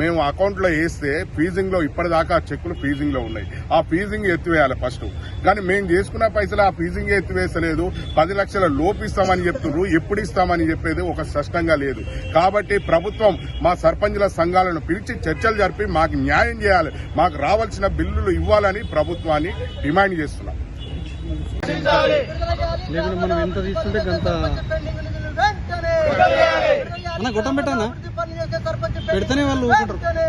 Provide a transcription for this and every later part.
మేము అకౌంట్లో వేస్తే ఫీజింగ్లో ఇప్పటిదాకా చెక్కులు ఫీజింగ్లో ఉన్నాయి. ఆ ఫీజింగ్ ఎత్తివేయాలి ఫస్ట్. కానీ మేము చేసుకున్న పైసలు ఆ ఫీజింగ్ ఎత్తివేసలేదు పది లక్షల లోపు ఇస్తామని చెప్తున్నారు ఎప్పుడు ఇస్తామని చెప్పేది ఒక స్పష్టంగా లేదు. కాబట్టి ప్రభుత్వం మా సర్పంచుల సంఘాలను పిలిచి చర్చలు జరిపి మాకు న్యాయం చేయాలి. మాకు రావాల్సిన బిల్లులు ఇవ్వాలని ప్రభుత్వాన్ని డిమాండ్ చేస్తున్నాం. లేకుంటే మనం ఎంత తీసుకుంటే అన్న గొట్టం పెట్టానా పెడితేనే వాళ్ళు అవుతుంది.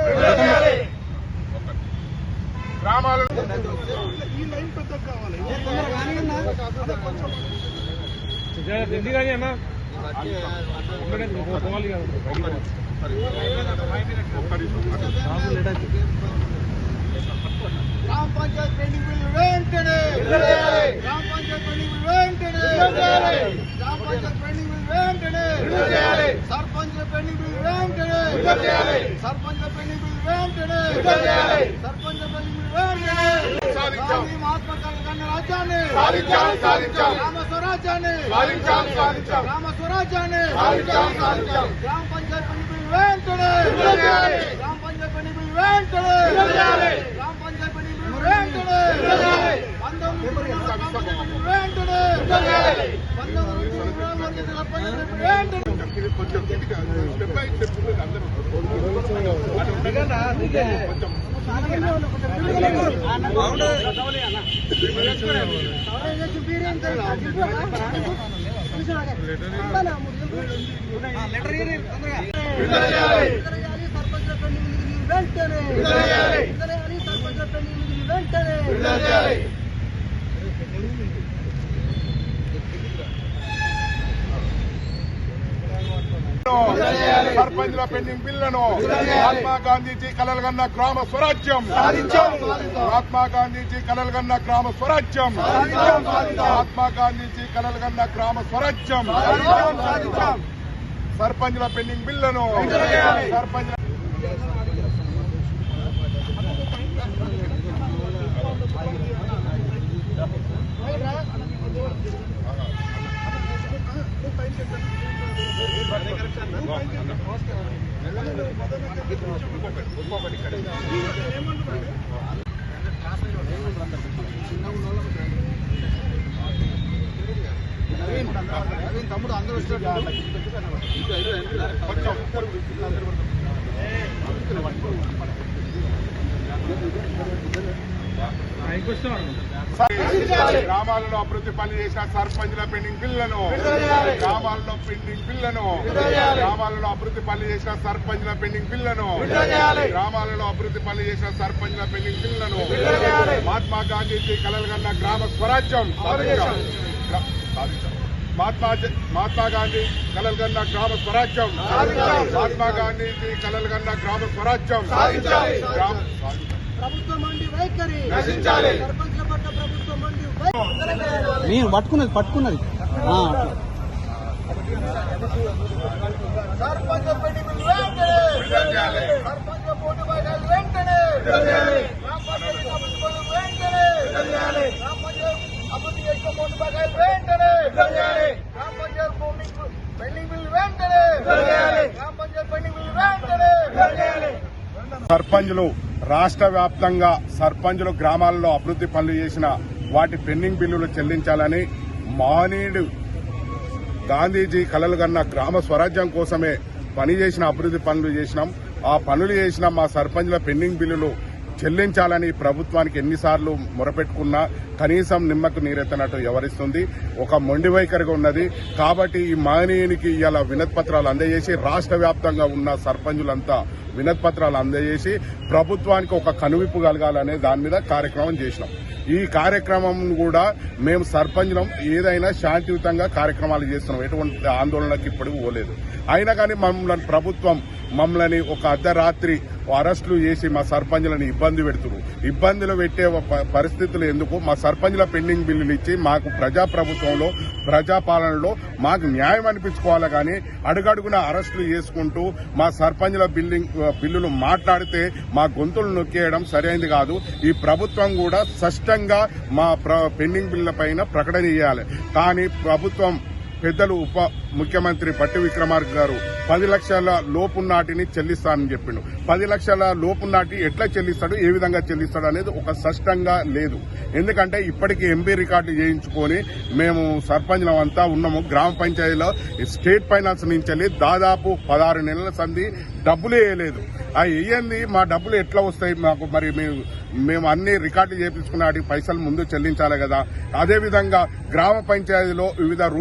గ్రామ పంచాయత్ పెండింగ్ బిల్లు వెంటనే. గ్రామ పంచాయత్ పెండింగ్ బిల్లు వెంటనే. గ్రామ పంచాయత్ పెండింగ్ బిల్లు వెంటనే. సర్పంచ్ పెండింగ్ బిల్లు వెంటనే సర్పంచ్ పెండింగ్ బిల్లు వెంటనే సర్పంచ్ పెండింగ్ బిల్లు వెంటనే సాధించాం. గాంధీ మహాత్మా గాంధీ కన్నా రాజ్యాన్ని సాధించాం, సాధించాం. గ్రామ స్వరాజ్యాన్ని సాధించాం, సాధించాం. గ్రామ స్వరాజ్యాన్ని సాధించాం, సాధించాం. గ్రామ పంచాయత్ పెండింగ్ బిల్లు వెంటనే గ్రామ పంచాయత్ పెండింగ్ బిల్లు వెంటనే గ్రామ పంచాయత్ పెండింగ్ బిల్లు వెంటనే పంతొమ్మిది గ్రామ పంచాయత్ పెండింగ్ బిల్లు వెంటనే పంతొమ్మిది గ్రామ పంచాయత్ సర్పంచ్ పెండింగ్ బిల్లు వెంటనే కొంచెం గట్టిగా స్టెప్ బై స్టెప్ ఉన్నది అందరూ కొంచెం సర్పంచ్ల పెండింగ్ బిల్లును మహాత్మా గాంధీజీ కలలుగన్న గ్రామ స్వరాజ్యం. మహాత్మా గాంధీజీ కలలుగన్న గ్రామ స్వరాజ్యం. మహాత్మా గాంధీజీ కలలుగన్న గ్రామ స్వరాజ్యం. సర్పంచ్ల పెండింగ్ బిల్లును సర్పంచ్ తమ్ముడు అందరూ గ్రామాలలో అభివృద్ధి పనులు చేసిన సర్పంచ్ల పెండింగ్ బిల్లును గ్రామాలలో పెండింగ్ బిల్లును గ్రామాలలో అభివృద్ధి పనులు చేసిన సర్పంచ్ల పెండింగ్ బిల్లును గ్రామాలలో అభివృద్ధి పనులు చేసిన సర్పంచ్ల పెండింగ్ బిల్లును మహాత్మా గాంధీజీ కలలుగన్న గ్రామ స్వరాజ్యం. మహాత్మా మహాత్మా గాంధీ కలలుగన్న గ్రామ స్వరాజ్యం మహాత్మా గాంధీజీ కలలుగన్న గ్రామ స్వరాజ్యం గ్రామ నేను పట్టుకున్నది పట్టుకున్నది. సర్పంచ్ సర్పంచులు రాష్ట్ర వ్యాప్తంగా సర్పంచులు గ్రామాల్లో అభివృద్ధి పనులు చేసిన వాటి పెండింగ్ బిల్లులు చెల్లించాలని మహనీయుడు గాంధీజీ కలలు కన్న గ్రామ స్వరాజ్యం కోసమే పని చేసిన అభివృద్ధి పనులు చేసినాం. ఆ పనులు చేసిన మా సర్పంచుల పెండింగ్ బిల్లులు చెల్లించాలని ప్రభుత్వానికి ఎన్నిసార్లు మొరపెట్టుకున్నా కనీసం నిమ్మకు నీరెత్తనట్టు వ్యవహరిస్తుంది ఒక మొండి వైఖరిగా ఉన్నది. కాబట్టి ఈ మహనీయునికి ఇలా వినత్పత్రాలు అందజేసి రాష్ట్ర వ్యాప్తంగా ఉన్న సర్పంచులంతా వినతి పత్రాలు అందజేసి ప్రభుత్వానికి ఒక కనువిప్పు కలగాలనే దాని మీద కార్యక్రమం చేసినాం. ఈ కార్యక్రమం కూడా మేము సర్పంచం ఏదైనా శాంతియుతంగా కార్యక్రమాలు చేస్తున్నాం. ఎటువంటి ఆందోళనకి ఇప్పటికి పోలేదు. అయినా కానీ మమ్మల్ని ప్రభుత్వం మమ్మల్ని ఒక అర్ధరాత్రి అరెస్టులు చేసి మా సర్పంచులను ఇబ్బంది పెడుతున్నారు ఇబ్బందులు పెట్టే ప- పరిస్థితులు ఎందుకు? మా సర్పంచుల పెండింగ్ బిల్లులు ఇచ్చి మాకు ప్రజాప్రభుత్వంలో ప్రజాపాలనలో మాకు న్యాయం అనిపించుకోవాలి కానీ అడుగడుగున అరెస్టులు చేసుకుంటూ మా సర్పంచుల బిల్డింగ్ బిల్లులు మాట్లాడితే మా గొంతులు నొక్కేయడం సరైనది కాదు. ఈ ప్రభుత్వం కూడా ఖచ్చితంగా మా ప్ర- పెండింగ్ బిల్ల పైన ప్రకటన ఇవ్వాలి కానీ ప్రభుత్వం పెద్దలు ఉప ముఖ్యమంత్రి పట్టి విక్రమార్క గారు పది లక్షల లోపు నాటిని చెల్లిస్తానని చెప్పిండు. పది లక్షల లోపు నాటి ఎట్లా చెల్లిస్తాడు ఏ విధంగా చెల్లిస్తాడు అనేది ఒక స్పష్టంగా లేదు. ఎందుకంటే ఇప్పటికీ ఎంబీ రికార్డు చేయించుకొని మేము సర్పంచ్లం అంతా ఉన్నాము. గ్రామ పంచాయతీలో స్టేట్ ఫైనాన్స్ నుంచి వెళ్ళి దాదాపు పదహారు నెలల సంధి డబ్బులు వేయలేదు. ఆ వేయండి మా డబ్బులు ఎట్లా వస్తాయి మాకు మరి మేము మేము అన్ని రికార్డులు చేపించుకున్న వాటికి పైసలు ముందు చెల్లించాలి కదా. అదేవిధంగా గ్రామ పంచాయతీలో వివిధ